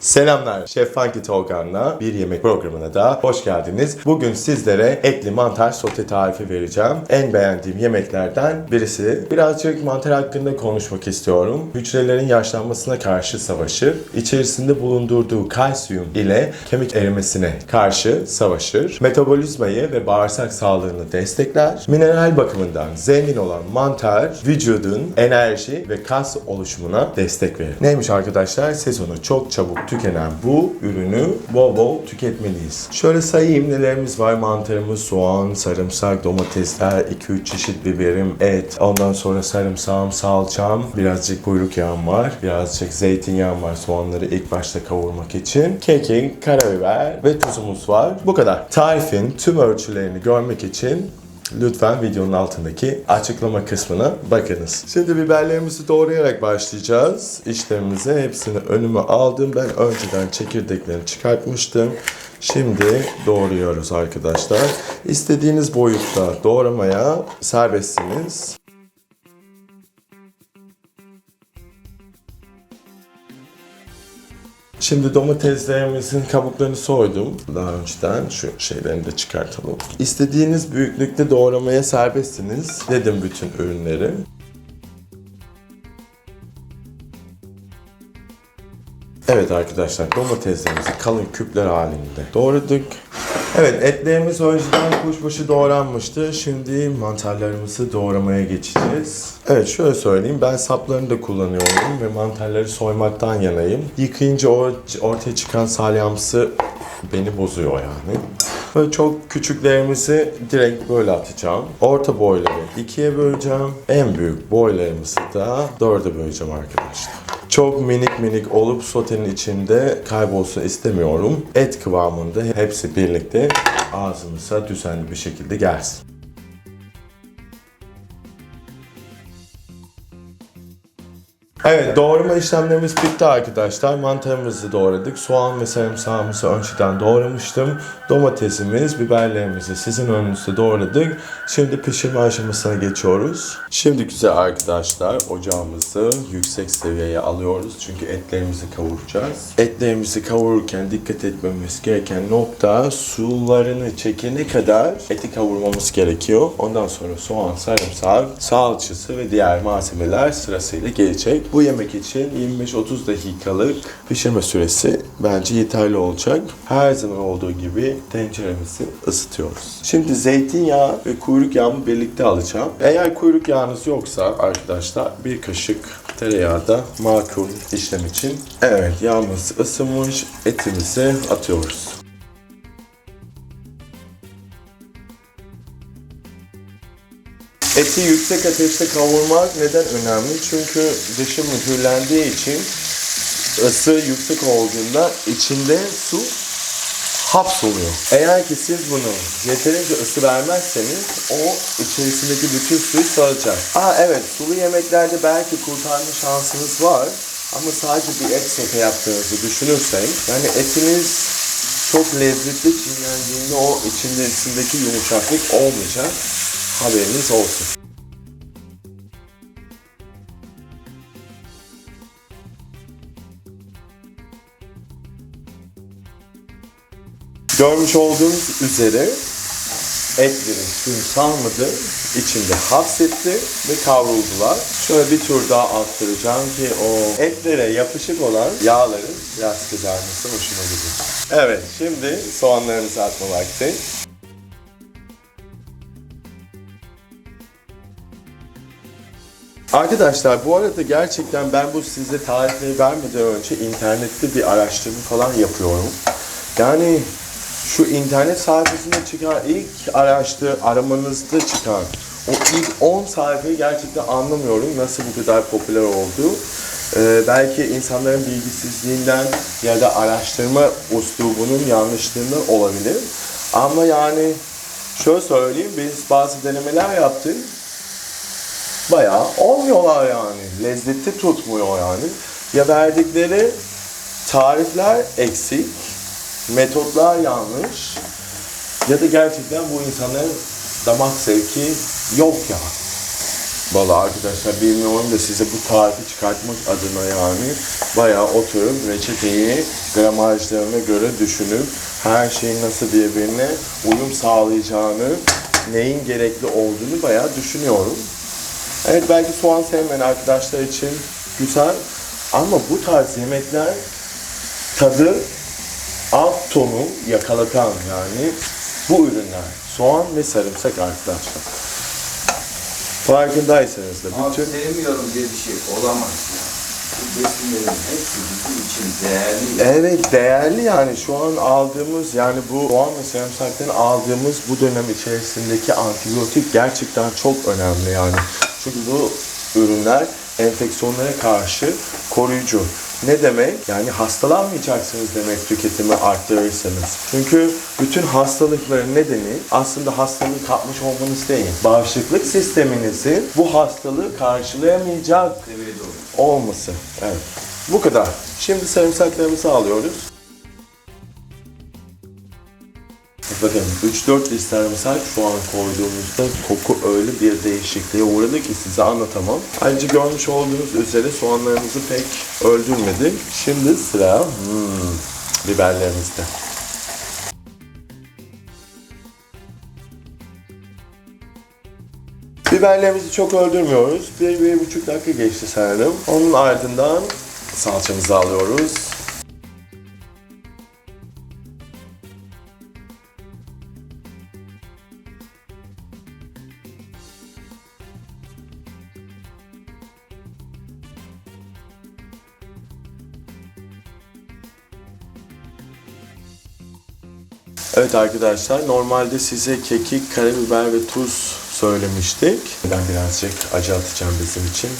Selamlar. Şef Funky Tolgan'la bir yemek programına da hoş geldiniz. Bugün sizlere etli mantar sote tarifi vereceğim. En beğendiğim yemeklerden birisi. Birazcık mantar hakkında konuşmak istiyorum. Hücrelerin yaşlanmasına karşı savaşır. İçerisinde bulundurduğu kalsiyum ile kemik erimesine karşı savaşır. Metabolizmayı ve bağırsak sağlığını destekler. Mineral bakımından zengin olan mantar vücudun enerji ve kas oluşumuna destek verir. Neymiş arkadaşlar? Sezonu çok çabuk tükenen bu ürünü bol bol tüketmeliyiz. Şöyle sayayım nelerimiz var. Mantarımız, soğan, sarımsak, domatesler, 2-3 çeşit biberim, et, ondan sonra sarımsağım, salçam, birazcık kuyruk yağım var, birazcık zeytinyağım var soğanları ilk başta kavurmak için. Kekik, karabiber ve tuzumuz var. Bu kadar. Tarifin tüm ölçülerini görmek için Lütfen videonun altındaki açıklama kısmına bakınız. Şimdi biberlerimizi doğrayarak başlayacağız. İşlemimize hepsini önüme aldım. Ben önceden çekirdeklerini çıkartmıştım. Şimdi doğruyoruz arkadaşlar. İstediğiniz boyutta doğramaya serbestsiniz. Şimdi domateslerimizin kabuklarını soydum. Daha önceden şu şeylerini de çıkartalım. İstediğiniz büyüklükte doğramaya serbestsiniz. Dedim bütün ürünleri. Evet arkadaşlar domateslerimizi kalın küpler halinde doğradık. Evet etlerimiz önceden kuşbaşı doğranmıştı. Şimdi mantarlarımızı doğramaya geçeceğiz. Evet şöyle söyleyeyim ben saplarını da kullanıyorum ve mantarları soymaktan yanayım. Yıkayınca o ortaya çıkan salyamsı beni bozuyor yani. Böyle çok küçüklerimizi direkt böyle atacağım. Orta boyları ikiye böleceğim. En büyük boylarımızı da dörde böleceğim arkadaşlar. Çok minik minik olup sotenin içinde kaybolsun istemiyorum. Et kıvamında hepsi birlikte ağzımıza düzenli bir şekilde gelsin. Evet doğrama işlemlerimiz bitti arkadaşlar. Mantarımızı doğradık. Soğan ve sarımsağımızı önceden doğramıştım. Domatesimiz, biberlerimizi sizin önünüzde doğradık. Şimdi pişirme aşamasına geçiyoruz. Şimdi güzel arkadaşlar ocağımızı yüksek seviyeye alıyoruz. Çünkü etlerimizi kavuracağız. Etlerimizi kavururken dikkat etmemiz gereken nokta sularını çekene kadar eti kavurmamız gerekiyor. Ondan sonra soğan, sarımsak, salçası ve diğer malzemeler sırasıyla gelecek. Bu yemek için 25-30 dakikalık pişirme süresi bence yeterli olacak. Her zaman olduğu gibi tenceremizi ısıtıyoruz. Şimdi zeytinyağı ve kuyruk yağımı birlikte alacağım. Eğer kuyruk yağınız yoksa arkadaşlar bir kaşık tereyağı da makul işlem için. Evet yağımız ısınmış etimizi atıyoruz. Eti yüksek ateşte kavurmak neden önemli? Çünkü dışı mühürlendiği için ısı yüksek olduğunda içinde su hapsoluyor. Eğer ki siz bunu yeterince ısı vermezseniz o içerisindeki bütün suyu sağacak. Aa evet sulu yemeklerde belki kurtarma şansınız var. Ama sadece bir et sote yaptığınızı düşünürsek yani etiniz çok lezzetli çiğnendiğinde o içindeki yumuşaklık olmayacak. Haberiniz olsun. Görmüş olduğunuz üzere etlerin suyu salmadı, içinde hapsetti ve kavruldular. Şöyle bir tur daha arttıracağım ki o etlere yapışık olan yağların biraz kızarması hoşuma gidiyor. Evet, şimdi soğanlarımızı atma vakti. Arkadaşlar bu arada gerçekten ben bu size tarifleri vermeden önce internette bir araştırma falan yapıyorum. Yani şu internet sayfasında çıkan ilk araştır, aramanızda çıkan o ilk 10 sayfayı gerçekten anlamıyorum nasıl bu kadar popüler oldu. Ee, belki insanların bilgisizliğinden ya da araştırma uslubunun yanlışlığından olabilir. Ama yani şöyle söyleyeyim biz bazı denemeler yaptık bayağı olmuyorlar yani. Lezzeti tutmuyor yani. Ya verdikleri tarifler eksik, metotlar yanlış ya da gerçekten bu insanların damak zevki yok ya. Vallahi arkadaşlar bilmiyorum da size bu tarifi çıkartmak adına yani bayağı oturup reçeteyi gramajlarına göre düşünüp her şeyin nasıl birbirine uyum sağlayacağını, neyin gerekli olduğunu bayağı düşünüyorum. Evet belki soğan sevmeyen arkadaşlar için güzel ama bu tarz yemekler tadı alt tonu yakalatan yani bu ürünler soğan ve sarımsak arkadaşlar. Farkındaysanız da Abi bütün sevmiyorum diye bir şey olamaz. Evet değerli yani şu an aldığımız yani bu soğan ve sarımsaktan aldığımız bu dönem içerisindeki antibiyotik gerçekten çok önemli yani. Çünkü bu ürünler enfeksiyonlara karşı koruyucu. Ne demek? Yani hastalanmayacaksınız demek tüketimi arttırırsanız. Çünkü bütün hastalıkların nedeni aslında hastalığı kapmış olmanız değil. Bağışıklık sisteminizin bu hastalığı karşılayamayacak. Olması. Evet. Bu kadar. Şimdi sarımsaklarımızı alıyoruz. Bakın 3-4 diş sarımsak şu an koyduğumuzda koku öyle bir değişikliğe uğradı ki size anlatamam. Ayrıca görmüş olduğunuz üzere soğanlarımızı pek öldürmedik. Şimdi sıra hmm, biberlerimizde. Biberlerimizi çok öldürmüyoruz. Bir, bir buçuk dakika geçti sanırım. Onun ardından salçamızı alıyoruz. Evet arkadaşlar normalde size kekik, karabiber ve tuz söylemiştik. Ben birazcık acı atacağım bizim için.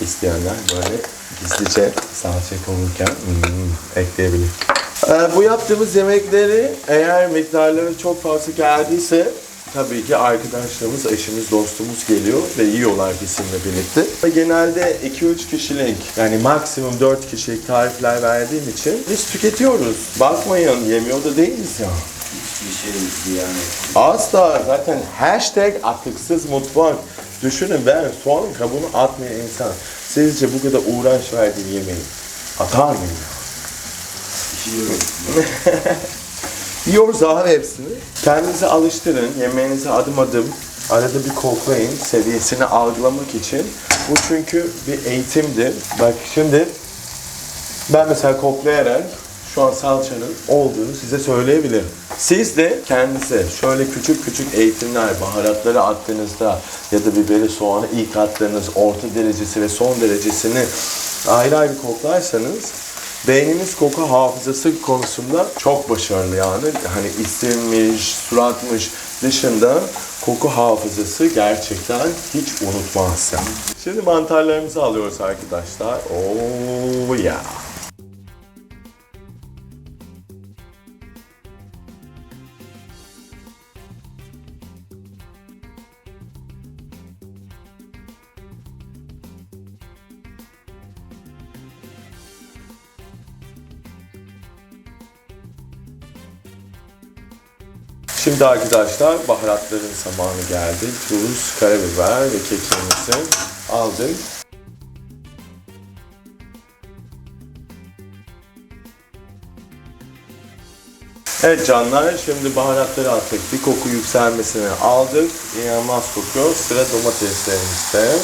İsteyenler böyle gizlice salça kavururken hmm, ekleyebilir. Ee, bu yaptığımız yemekleri eğer miktarları çok fazla geldiyse tabii ki arkadaşlarımız, eşimiz, dostumuz geliyor ve yiyorlar bizimle birlikte. Genelde 2-3 kişilik yani maksimum 4 kişilik tarifler verdiğim için biz tüketiyoruz. Bakmayın yemiyor da değiliz ya. Şey ziyan. Asla zaten hashtag atıksız mutfak. Düşünün ben soğan kabuğunu atmayan insan. Sizce bu kadar uğraş verdiği yemeği atar mıyım? Yiyorum. Yiyoruz abi hepsini. Kendinizi alıştırın. Yemeğinizi adım adım arada bir koklayın. Seviyesini algılamak için. Bu çünkü bir eğitimdir. Bak şimdi ben mesela koklayarak şu an salçanın olduğunu size söyleyebilirim. Siz de kendinize şöyle küçük küçük eğitimler, baharatları attığınızda ya da biberi, soğanı ilk attığınız orta derecesi ve son derecesini ayrı ayrı koklarsanız beyniniz koku hafızası konusunda çok başarılı yani. Hani isimmiş, suratmış dışında koku hafızası gerçekten hiç unutmazsın. Şimdi mantarlarımızı alıyoruz arkadaşlar. Oo ya. Şimdi arkadaşlar baharatların zamanı geldi. Tuz, karabiber ve kekiğimizi aldık. Evet canlar şimdi baharatları attık. Bir koku yükselmesini aldık. İnanılmaz kokuyor. Sıra domateslerimizde.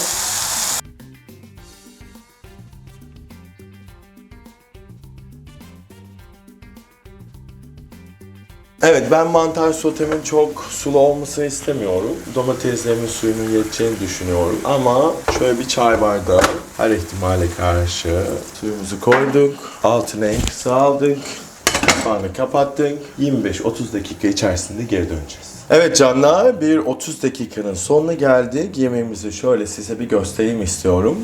Evet ben mantar sotemin çok sulu olmasını istemiyorum. Domateslerimin suyunun yeteceğini düşünüyorum. Ama şöyle bir çay bardağı her ihtimale karşı suyumuzu koyduk. Altına en kısa aldık. Kapağını kapattık. 25-30 dakika içerisinde geri döneceğiz. Evet canlar bir 30 dakikanın sonuna geldik. Yemeğimizi şöyle size bir göstereyim istiyorum.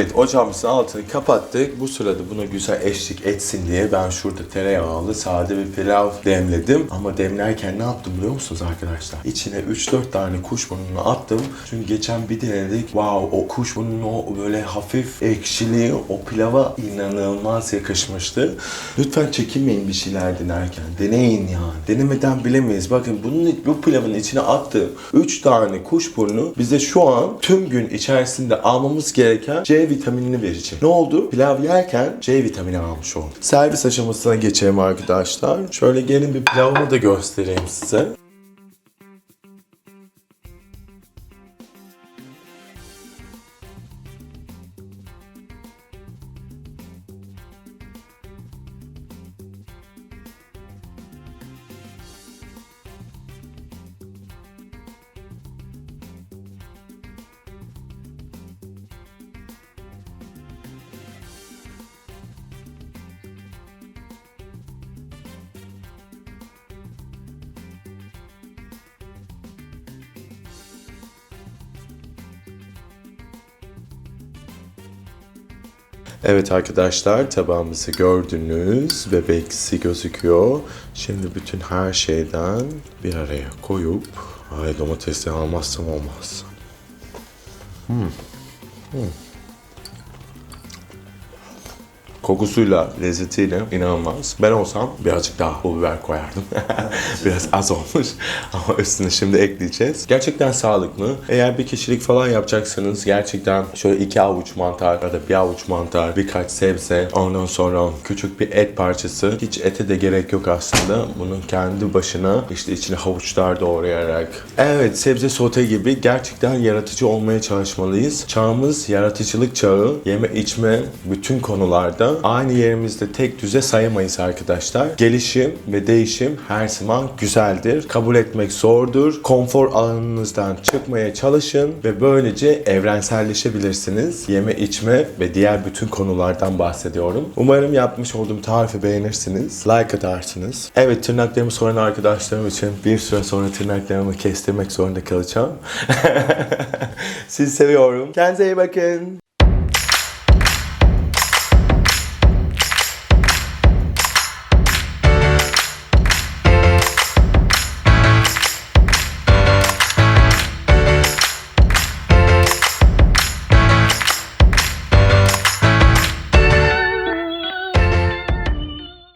Evet ocağımızın altını kapattık. Bu sırada buna güzel eşlik etsin diye ben şurada tereyağlı sade bir pilav demledim. Ama demlerken ne yaptım biliyor musunuz arkadaşlar? İçine 3-4 tane kuşburnunu attım. Çünkü geçen bir denedik. Wow o kuşburnunun o böyle hafif ekşiliği o pilava inanılmaz yakışmıştı. Lütfen çekinmeyin bir şeyler denerken. Deneyin ya. Denemeden bilemeyiz. Bakın bunun bu pilavın içine attığım 3 tane kuşburnu bize şu an tüm gün içerisinde almamız gereken C vitaminini verecek. Ne oldu? Pilav yerken C vitamini almış olduk. Servis aşamasına geçelim arkadaşlar. Şöyle gelin bir pilavımı da göstereyim size. Evet arkadaşlar tabağımızı gördünüz. Bebeksi gözüküyor. Şimdi bütün her şeyden bir araya koyup ay domatesi almazsam olmaz. Hmm. Hmm. Kokusuyla, lezzetiyle inanılmaz. Ben olsam birazcık daha pul biber koyardım. Biraz az olmuş ama üstüne şimdi ekleyeceğiz. Gerçekten sağlıklı. Eğer bir kişilik falan yapacaksanız gerçekten şöyle iki avuç mantar ya da bir avuç mantar, birkaç sebze, ondan sonra küçük bir et parçası. Hiç ete de gerek yok aslında. Bunun kendi başına işte içine havuçlar doğrayarak. Evet sebze sote gibi gerçekten yaratıcı olmaya çalışmalıyız. Çağımız yaratıcılık çağı. Yeme içme bütün konularda aynı yerimizde tek düze sayamayız arkadaşlar. Gelişim ve değişim her zaman güzeldir. Kabul etmek zordur. Konfor alanınızdan çıkmaya çalışın ve böylece evrenselleşebilirsiniz. Yeme içme ve diğer bütün konulardan bahsediyorum. Umarım yapmış olduğum tarifi beğenirsiniz. Like atarsınız. Evet tırnaklarımı soran arkadaşlarım için bir süre sonra tırnaklarımı kestirmek zorunda kalacağım. Sizi seviyorum. Kendinize iyi bakın.